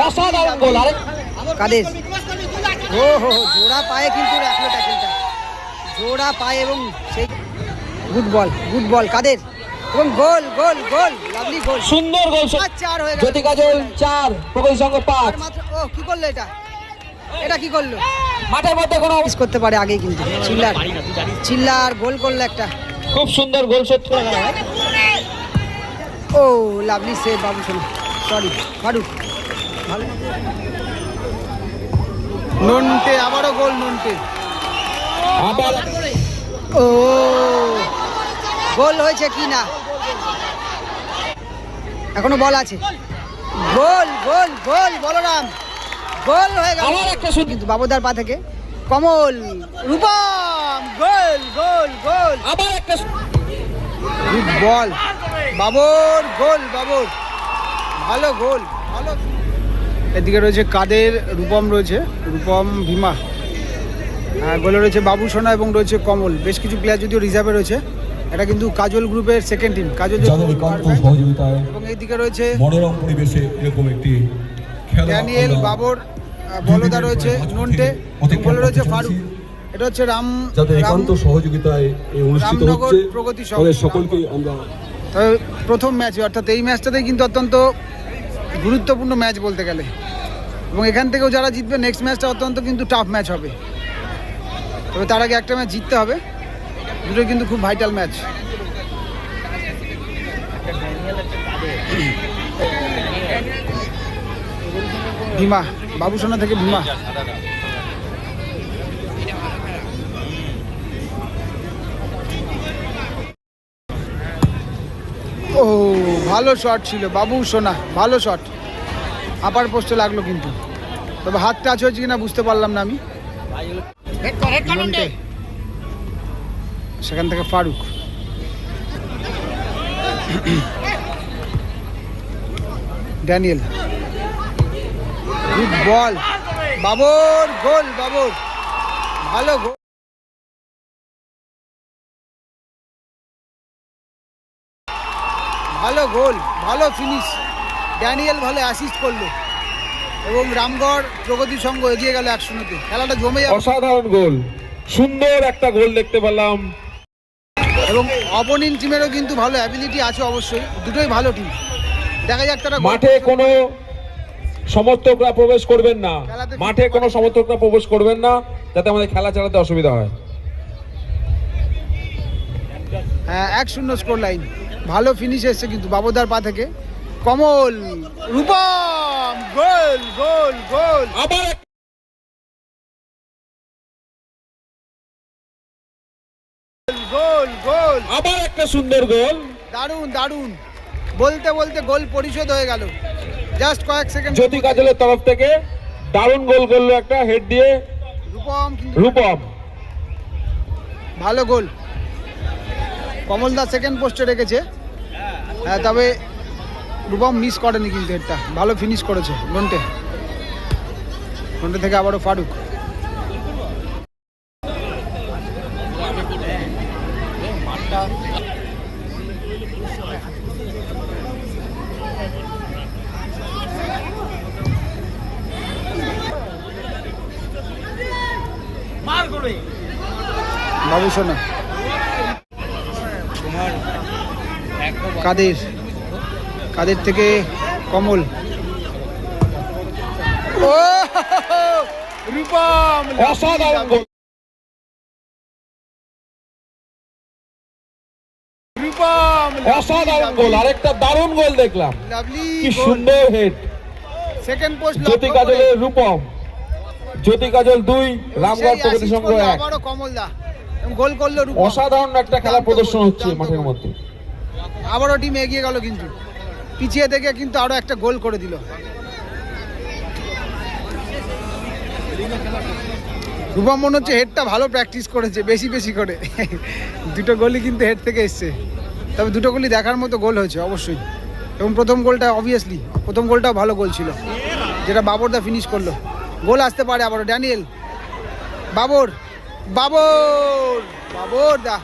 অসাধারণ গোল আরেক কাদের ও হো হো, জোড়া পায়ে কিন্তু রাখল ট্যাকেলটা জোড়া পায়ে এবং সেই গুড বল গুড বল কাদের? এবং গোল গোল গোল লাভলি গোল। সুন্দর গোল চার হয়ে গেল। জ্যোতি কাজল চার প্রগতি সংঘ পাঁচ। মাত্র ও কি করল এটা? এটা কি করল? মাঠের মধ্যে কোনো মিস করতে পারে আগে কিন্তু। চিল্লার। চিল্লার গোল করল একটা। খুব সুন্দর গোল সত্য ও লাভলি সে বাবু শোনো। সরি ফারুক। ভালো নন্টে আবারও গোল নন্টে। আবার ও গোল হয়েছে কি না? এখনও বল আছে। গোল গোল গোল বলরাম। গোল হয়ে গেল। আবার একটা সুন্দর কিন্তু বাবুদার পা থেকে কমল রূপম গোল গোল গোল। আবার একটা good ball. Babar goal Babar. ভালো গোল ভালো। এদিকে রয়েছে কাদের রূপম রয়েছে রূপম ভীমা। হ্যাঁ, গোলে রয়েছে বাবু সোনা এবং রয়েছে কমল। বেশ কিছু প্লেয়ার যদিও রিজার্ভে রয়েছে এটা কিন্তু কাজল গ্রুপের সেকেন্ড টিম কাজল এবং এইদিকে রয়েছে মনোরম পরিবেশে এরকম একটি ড্যানিয়েল বাবর বলদা রয়েছে নন্টে। রয়েছে ফারুক। এটা হচ্ছে রাম যাদের একান্ত সহযোগিতায় অনুষ্ঠিত রামনগর হচ্ছে প্রগতি তাদের সকলকে আমরা তবে প্রথম ম্যাচে অর্থাৎ এই ম্যাচটাতেই কিন্তু অত্যন্ত গুরুত্বপূর্ণ ম্যাচ বলতে গেলে। এবং এখান থেকেও যারা জিতবে নেক্সট ম্যাচটা অত্যন্ত কিন্তু টাফ ম্যাচ হবে। তবে তার আগে একটা ম্যাচ জিততে হবে। দুটো কিন্তু খুব ভাইটাল ম্যাচ। ভীমা বাবুসোনা থেকে ভীমা। ভালো শট ছিল। বাবু সোনা ভালো শট আপার পোস্টে লাগল কিন্তু। তবে হাত টাচ হয়েছে কিনা বুঝতে পারলাম না আমি। সেখান থেকে Faruk. Daniel. Good ball Babar goal Babar. ভালো গোল ভালো গোল ভালো ফিনিশ ড্যানিয়েল ভালো অ্যাসিস্ট করল। এবং রামগড় প্রগতি সংঘ এগিয়ে গেল এক শূন্যতে খেলাটা জমে যাবে। অসাধারণ গোল। সুন্দর একটা গোল দেখতে পেলাম। এবং অপোনেন্ট টিমেরও কিন্তু ভালো অ্যাবিলিটি আছে অবশ্যই। দুটোই ভালো টিম দেখা যাক তারা মাঠে কোনো সমর্থকরা প্রবেশ করবেন না। মাঠে কোনো সমর্থকরা প্রবেশ করবেন না যাতে আমাদের খেলা চালাতে অসুবিধা হয়। হ্যাঁ এক শূন্য স্কোর লাইন ভালো ফিনিশ এসছে কিন্তু বাবুদার পা থেকে। কমল রূপম গোল গোল গোল। আবার গোল গোল। আবার একটা সুন্দর গোল। দারুণ দারুণ। বলতে বলতে গোল পরিশোধ হয়ে গেল। জাস্ট কয়েক সেকেন্ড জ্যোতি কাজলের তরফ থেকে দারুণ গোল করল একটা হেড দিয়ে। রূপম রূপম। ভালো গোল। কমল দা সেকেন্ড পোস্টে রেখেছে। তবে রূপম মিস করেনি কিন্তু এটা। ভালো ফিনিশ করেছে নন্টে নন্টে থেকে আবারও ফারুক। বাবু সোনা কাদের? কাদের থেকে কমল? ও! রূপম! অসাধারণ রূপম! অসাধারণ গোল আরেকটা দারুণ গোল দেখলাম। কি সুন্দর হেড সেকেন্ড পোস্ট জ্যোতি কাজলের রূপম। জ্যোতি কাজল দুই রামগড় প্রগতি সংঘ এক। আবারও কমল দা। গোল করল অসাধারণ একটা খেলা প্রদর্শন হচ্ছে মাঠের মধ্যে। আবারও টিম এগিয়ে গেল কিন্তু। পিছিয়ে থেকে কিন্তু আরও একটা গোল করে দিল। রূপম মনে হচ্ছে হেডটা ভালো প্র্যাকটিস করেছে, বেশি বেশি করে। দুটো গোলই কিন্তু হেড থেকে এসছে। তবে দুটো গোলই দেখার মতো গোল হয়েছে, অবশ্যই। এবং প্রথম গোলটা অবভিয়াসলি প্রথম গোলটাও ভালো গোল ছিল, যেটা বাবরদা ফিনিশ করল। গোল আসতে পারে আবারও ড্যানিয়েল বাবর বাবর বাবর দা।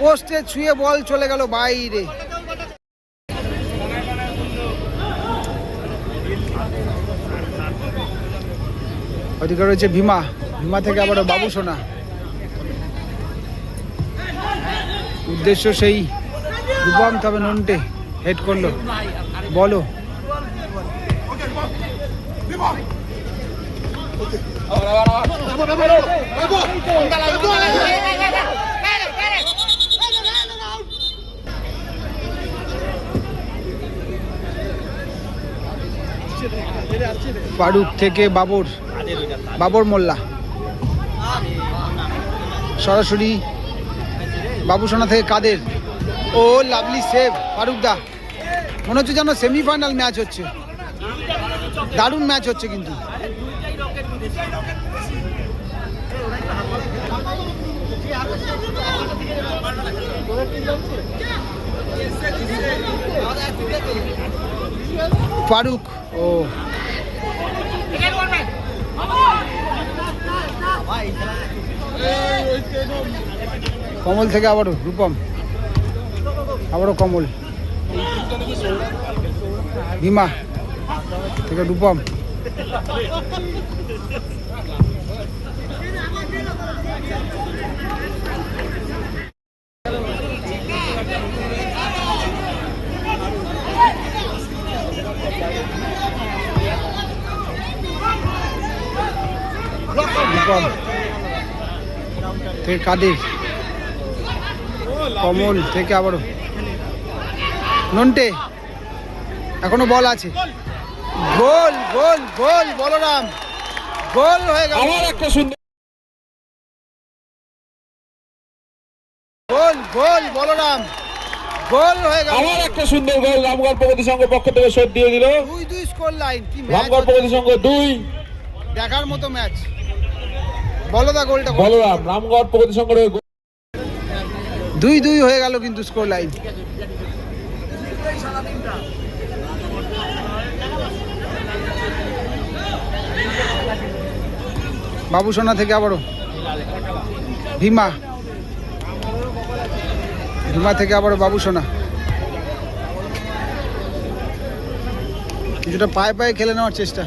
পোস্টে ছুঁয়ে বল চলে গেল বাইরে। ওদিকে রয়েছে ভীমা। ভীমা থেকে আবার বাবু সোনা। উদ্দেশ্য সেই। রূপম তবে নন্টে হেড করল। বলো। ফারুক থেকে বাবর বাবর মোল্লা। সরাসরি বাবুসোনা থেকে কাদের? ও লাভলি সেভ, ফারুক দা। মনে হচ্ছে যেন সেমিফাইনাল ম্যাচ হচ্ছে। দারুণ ম্যাচ হচ্ছে কিন্তু। ফারুক, ও। কমল থেকে আবারও রূপম। আবারও কমল। ভীমা থেকে রূপম। রূপম থেকে কাদের? কমল থেকে আবারও। নন্টে এখনও বল আছে। গোল গোল গোল বলরাম। গোল হয়ে গেল। আবার একটা সুন্দর গোল গোল বলরাম। গোল হয়ে গেল। আবার একটা সুন্দর গোল। রামগড় প্রগতি সংঘ পক্ষ থেকে দিয়ে দিল। দুই দুই স্কোর লাইন কি ম্যাচ রামগড় প্রগতি সংঘ দুই। দেখার মতো ম্যাচ বলো দা গোলটা বলো। বলরাম রামগড় প্রগতি দুই দুই হয়ে গেল কিন্তু স্কোর লাইন বাবু সোনা থেকে আবারও। ভীমা। ভীমা থেকে আবারও বাবু সোনা। কিছুটা পায়ে পায়ে খেলে নেওয়ার চেষ্টা।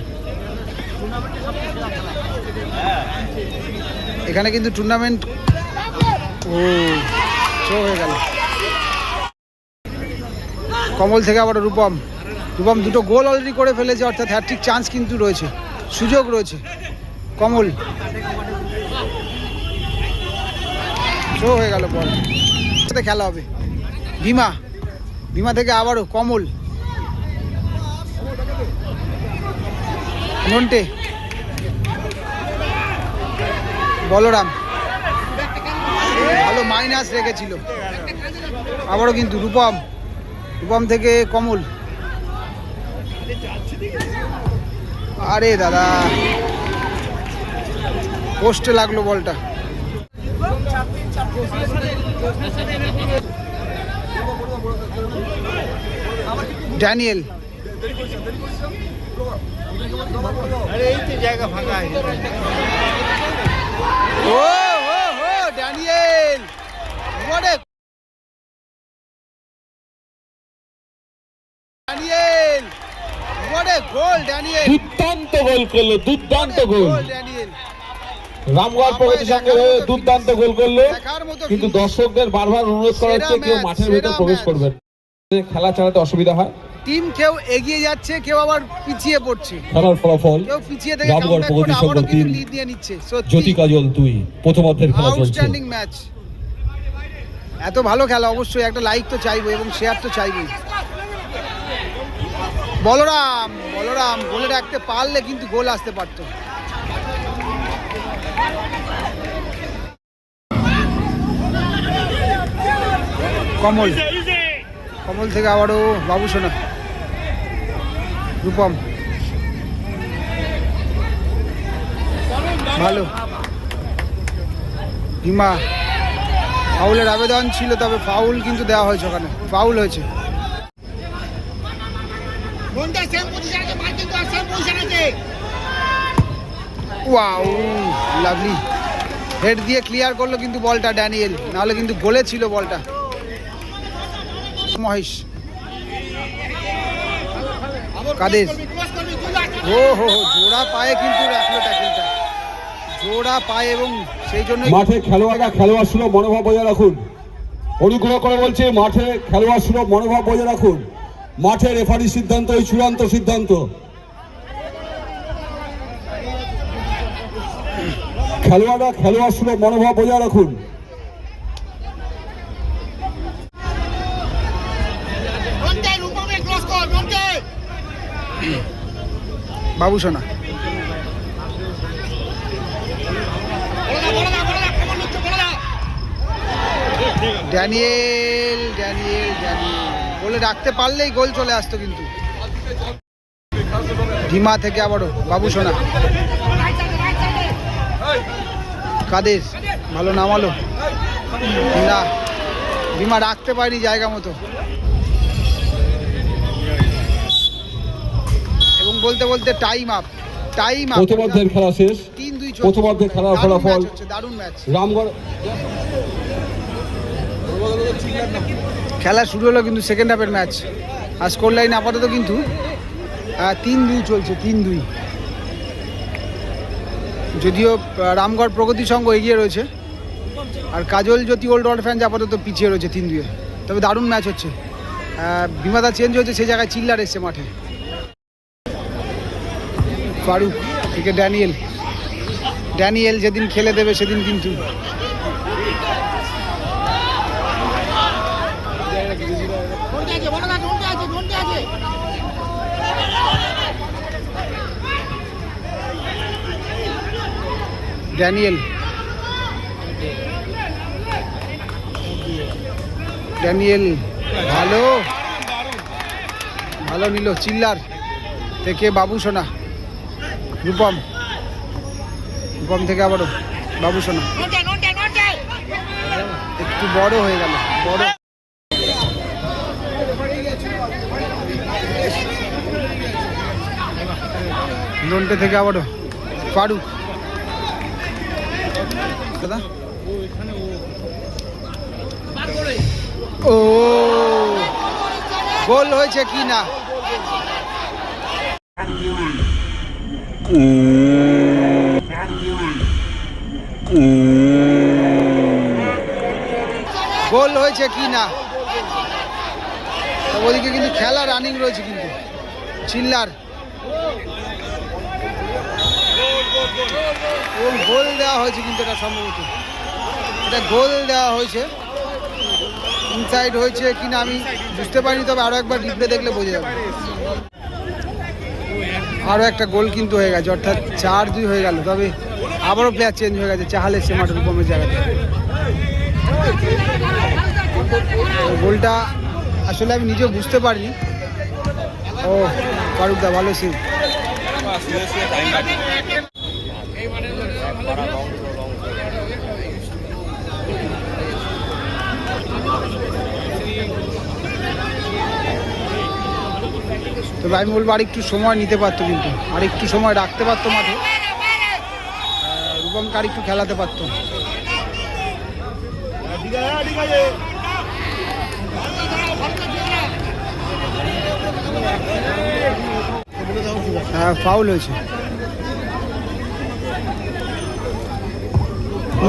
এখানে কিন্তু টুর্নামেন্ট ও শো হয়ে গেল। কমল থেকে আবার রূপম। রূপম দুটো গোল অলরেডি করে ফেলেছে, অর্থাৎ হ্যাট্রিক চান্স কিন্তু রয়েছে, সুযোগ রয়েছে। কমল। শো হয়ে গেল বল সাথে খেলা হবে। ভীমা। ভীমা থেকে আবারও কমল। নন্টে বলরাম। ভালো মাইনাস রেখেছিল। আবারও কিন্তু, রূপম। রূপম থেকে কমল। আরে দাদা। পোস্টে লাগল বলটা। ড্যানিয়েল। ও ও ও ড্যানিয়েল ড্যানিয়েল ড্যানিয়েল দুর্দান্ত গোল করল দুর্দান্ত গোল ড্যানিয়েল রামগড় প্রগতি হয়ে দুর্দান্ত গোল করল কিন্তু দর্শকদের বারবার অনুরোধ করা হচ্ছে কেউ মাঠের ভিতর প্রবেশ। করবেন। খেলা চালাতে অসুবিধা হয়। টিম কেউ এগিয়ে যাচ্ছে কেউ আবার পিছিয়ে পড়ছে। খেলার ফলাফল কেউ পিছিয়ে থেকে রামগড় কাউন্টার করে প্রগতি আবারও সংঘ কিন্তু তিন, লিড নিয়ে নিচ্ছে। জ্যোতি কাজল তুই প্রথমার্ধের খেলা চলছে। আউটস্ট্যান্ডিং ম্যাচ এত ভালো খেলা অবশ্যই একটা লাইক তো চাইব এবং শেয়ার তো চাইবই। বলরাম বলরাম গোলে রাখতে পারলে কিন্তু গোল আসতে পারতো। কমল। কমল থেকে আবারও বাবু সোনা। রূপম। ভালো। হিমা ফাউলের আবেদন ছিল তবে ফাউল কিন্তু দেওয়া হয়েছে ওখানে। ফাউল হয়েছে। ওয়াও লাভলি হেড দিয়ে ক্লিয়ার করল কিন্তু বলটা ড্যানিয়েল নাহলে কিন্তু গোলে ছিল বলটা। মহেশ। কাদের ও হো হো, জোড়া পায়ে কিন্তু রাখল ট্যাকেলটা জোড়া পায়ে এবং সেই জন্য মাঠে খেলোয়াড়রা খেলোয়াড় সুলভ মনোভাব বজায় রাখুন। অনুগ্রহ করে বলছে মাঠে খেলোয়াড় সুলভ মনোভাব বজায় রাখুন। মাঠে রেফারি সিদ্ধান্ত এই চূড়ান্ত সিদ্ধান্ত। খেলোয়াড়রা খেলোয়াড় সুলভ মনোভাব বজায় রাখুন। Babu Sona. Daniel Daniel Daniel. বলে রাখতে পারলেই গোল চলে আসতো কিন্তু। ডিমা থেকে আবারও, বাবু সোনা। কাদের? ভালো নামালো। না। ডিমা রাখতে পারিনি জায়গা মতো। বলতে বলতে টাইম আপ টাইম আপ প্রথমার্ধের খেলা শেষ। তিন দুই প্রথমার্ধের খেলার ফলাফল দারুণ ম্যাচ রামগড় খেলা শুরু হলো কিন্তু সেকেন্ড হাফের ম্যাচ আর স্কোর লাইন আপাতত কিন্তু তিন দুই চলছে তিন দুই। যদিও রামগড় প্রগতি সংঘ এগিয়ে রয়েছে। আর Kajal Jyoti old world fans আপাতত পিছিয়ে রয়েছে তিন দুয়ে তবে দারুণ ম্যাচ হচ্ছে। বিমাদা চেঞ্জ হয়েছে সেই জায়গায় চিল্লার এসছে মাঠে। ফারুক থেকে ড্যানিয়েল। ড্যানিয়েল যেদিন খেলে দেবে সেদিন কিন্তু। ড্যানিয়েল। ড্যানিয়েল, ভালো। ভালো নিল, চিল্লার। থেকে বাবু সোনা। রূপম। রূপম থেকে আবারও বাবু সোনা একটু বড় হয়ে গেল, বড়। লোনটে থেকে আবারও। ফারুক। দাদা। ও, গোল হয়েছে কি না? গোল হয়েছে কি না? ওদিকে কিন্তু খেলা রানিং রয়েছে কিন্তু। চিল্লার। ও গোল দেওয়া হয়েছে কিন্তু এটা সম্ভবত। এটা গোল দেওয়া হয়েছে। ইনসাইড হয়েছে কিনা আমি বুঝতে পারিনি, তবে আরও একবার রিপ্লে দেখলে বোঝা যাবে। আরও একটা গোল কিন্তু হয়ে গেছে, অর্থাৎ চার দুই হয়ে গেল, তবে আবারও প্লেয়ার চেঞ্জ হয়ে গেছে, চাহালে সে মাঠের রূপমের জায়গাতে। গোলটা আসলে আমি নিজেও বুঝতে পারিনি। ও ফারুকদা ভালো সিং তবে আমি বলব আর একটু সময় নিতে পারতো কিন্তু। আর একটু সময় রাখতে পারতো মাঠে। রূপমকে আর একটু খেলাতে পারতো। হ্যাঁ ফাউল হয়েছে।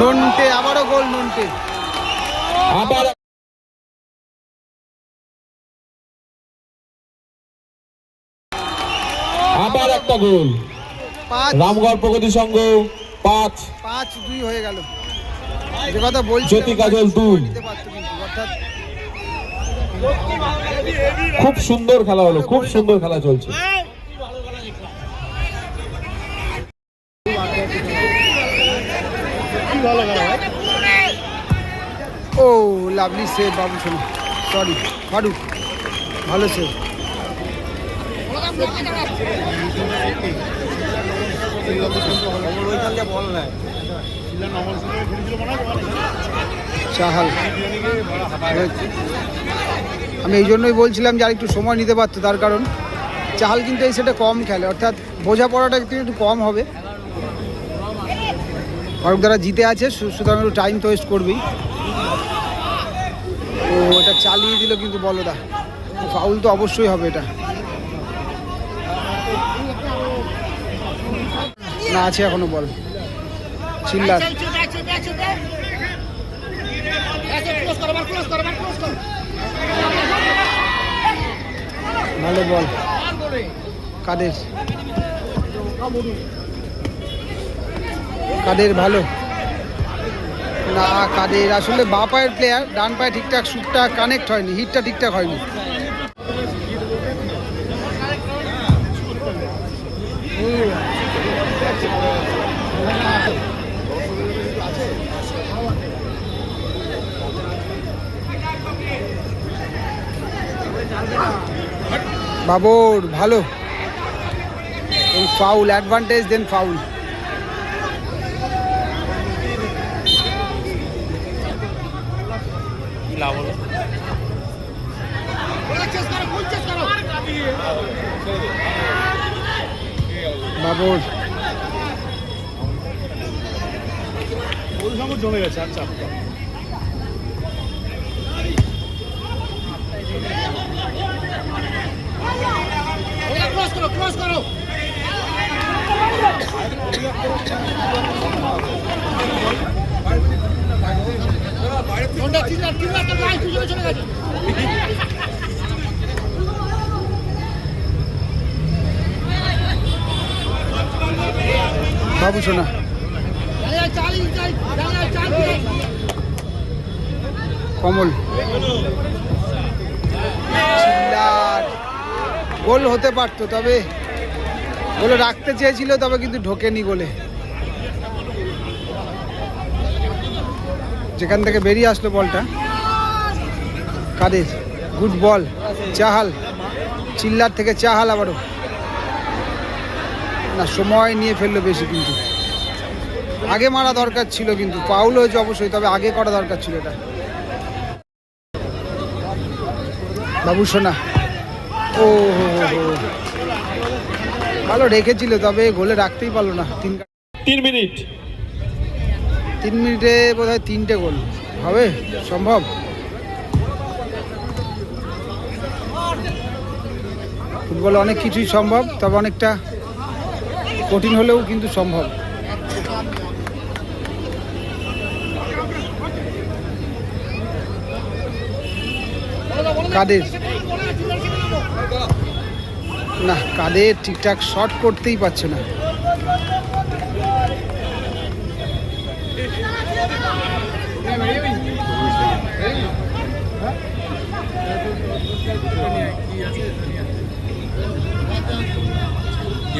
নন্টে, আবারও গোল নন্টে। আবার একটা গোল রামগড় প্রগতি সংঘ পাঁচ। পাঁচ দুই হয়ে গেল। যে কথা বলছি জ্যোতি কাজল দুই। নিতে পারতো কিন্তু অর্থাৎ খুব সুন্দর খেলা হলো খুব সুন্দর খেলা চলছে। ও লাভলি সেভ বাবু শোনো। সরি ফারুক ভালো সেভ। চাহাল। আমি এই জন্যই বলছিলাম যে আর একটু সময় নিতে পারতো তার কারণ। চাহাল কিন্তু এই সেটা কম খেলে, অর্থাৎ বোঝাপড়াটা একটু একটু কম হবে। ফারুক দ্বারা জিতে আছে সুতরাং একটু টাইম তো ওয়েস্ট করবেই। ও, এটা চালিয়ে দিল কিন্তু বলদা। ফাউল তো অবশ্যই হবে এটা। না আছে এখনও বল। চিল্লার। ভালো বল। কাদের? কাদের ভালো? না কাদের। আসলে বা পায়ের প্লেয়ার ডান পায়ে ঠিকঠাক শুটটা কানেক্ট হয়নি হিটটা ঠিকঠাক হয়নি। বাবর ভালো। ফাউল অ্যাডভান্টেজ দেন ফাউল বলা চেস করো, full চেস করো। বাবর ওটা close করো, close করো। বাবু শোনা। কমল চিল্লার গোল হতে পারতো, তবে গোলে রাখতে চেয়েছিল, তবে কিন্তু ঢোকেনি গোলে। যেখান থেকে বেরিয়ে আসলো বলটা, কাদের? গুড বল চাহাল, চিল্লার থেকে চাহাল আবারও। না, সময় নিয়ে ফেলল বেশি কিন্তু। আগে মারা দরকার ছিল কিন্তু পাউল হয়েছে অবশ্যই, তবে আগে করা দরকার ছিল এটা। বাবু সোনা ও হো হো হো। ভালো রেখেছিল তবে গোলে রাখতেই পারল না। তিন তিন মিনিট। তিন মিনিটে বোধ হয় তিনটে গোল। হবে? সম্ভব? ফুটবলে অনেক কিছুই সম্ভব তবে অনেকটা কঠিন হলেও কিন্তু সম্ভব। কাদের? না কাদের ঠিকঠাক শর্ট করতেই পারছে না।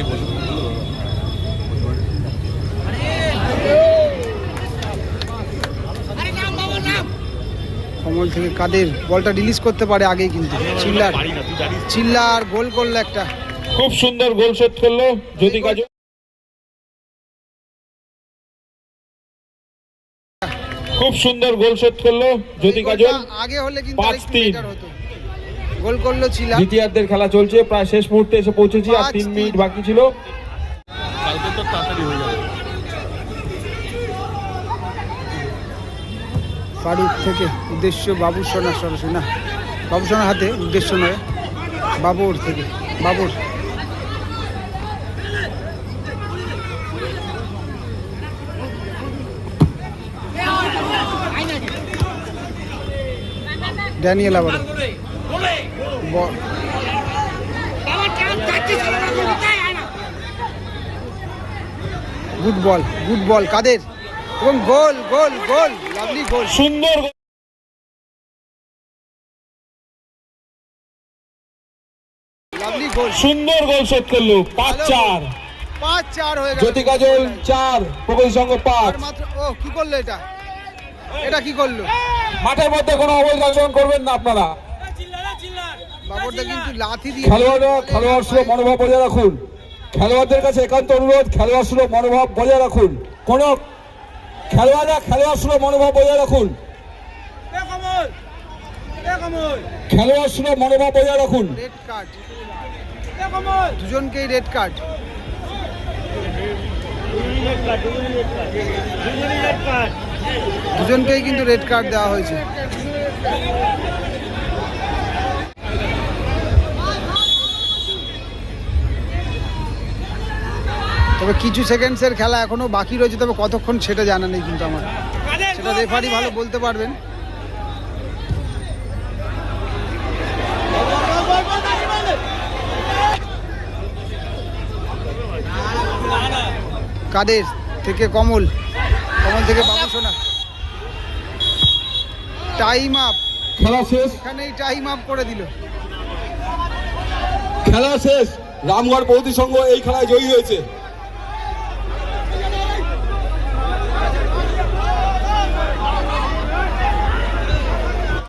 আরে কমল থেকে কাদের বলটা রিলিজ করতে পারে আগেই কিন্তু। চিল্লার। চিল্লার গোল করল একটা। খুব সুন্দর গোল শোধ করল যদি খুব সুন্দর গোল শোধ করল যদি কাজল আগে হলে কিন্তু পাঁচ তিন। গোল করল চিল্লার। দ্বিতীয়ার্ধের খেলা চলছে প্রায় শেষ মুহূর্তে এসে পৌঁছেছি আর তিন তিন। মিনিট বাকি ছিল। ফারুক থেকে উদ্দেশ্য বাবু সোনা সরাসরি না বাবু সোনার হাতে উদ্দেশ্য নয়, বাবুর থেকে, বাবুর। ড্যানিয়েল আবার গুড বল গুড বল, কাদের? এবং গোল গোল গোল লাভলি গোল। সুন্দর। Lovely goal. সুন্দর গোল শোধ করল পাঁচ চার। পাঁচ চার হয়ে গেল। জ্যোতি কাজল চার প্রবল সঙ্গ পাঁচ। মাত্র ও কি করল এটা? এটা কি করল? মাঠের মধ্যে কোনো অবৈধ আচরণ করবেন না আপনারা। বাবরদা কিন্তু লাথি দিয়ে খেলোয়াড়রা খেলোয়াড় সুলভ মনোভাব বজায় রাখুন। খেলোয়াড়দের কাছে একান্ত অনুরোধ খেলোয়াড় সুলভ মনোভাব বজায় রাখুন। কোন খেলোয়াড়রা খেলোয়াড় সুলভ মনোভাব বজায় রাখুন। খেলোয়াড় সুলভ মনোভাব বজায় রাখুন। রেড কার্ড দুজনকেই রেড কার্ড। দুজনকেই কিন্তু রেড কার্ড দেওয়া হয়েছে। তবে কিছু সেকেন্ডসের খেলা এখনও বাকি রয়েছে তবে কতক্ষণ সেটা জানা নেই কিন্তু আমার। সেটা রেফারি ভালো বলতে পারবেন। কাদের থেকে কমল? কমল থেকে বাবু সোনা। টাইম আপ খেলা শেষ। এখানেই টাইম আপ করে দিল। খেলা শেষ। রামগড় বৌদি সংঘ এই খেলায় জয়ী হয়েছে।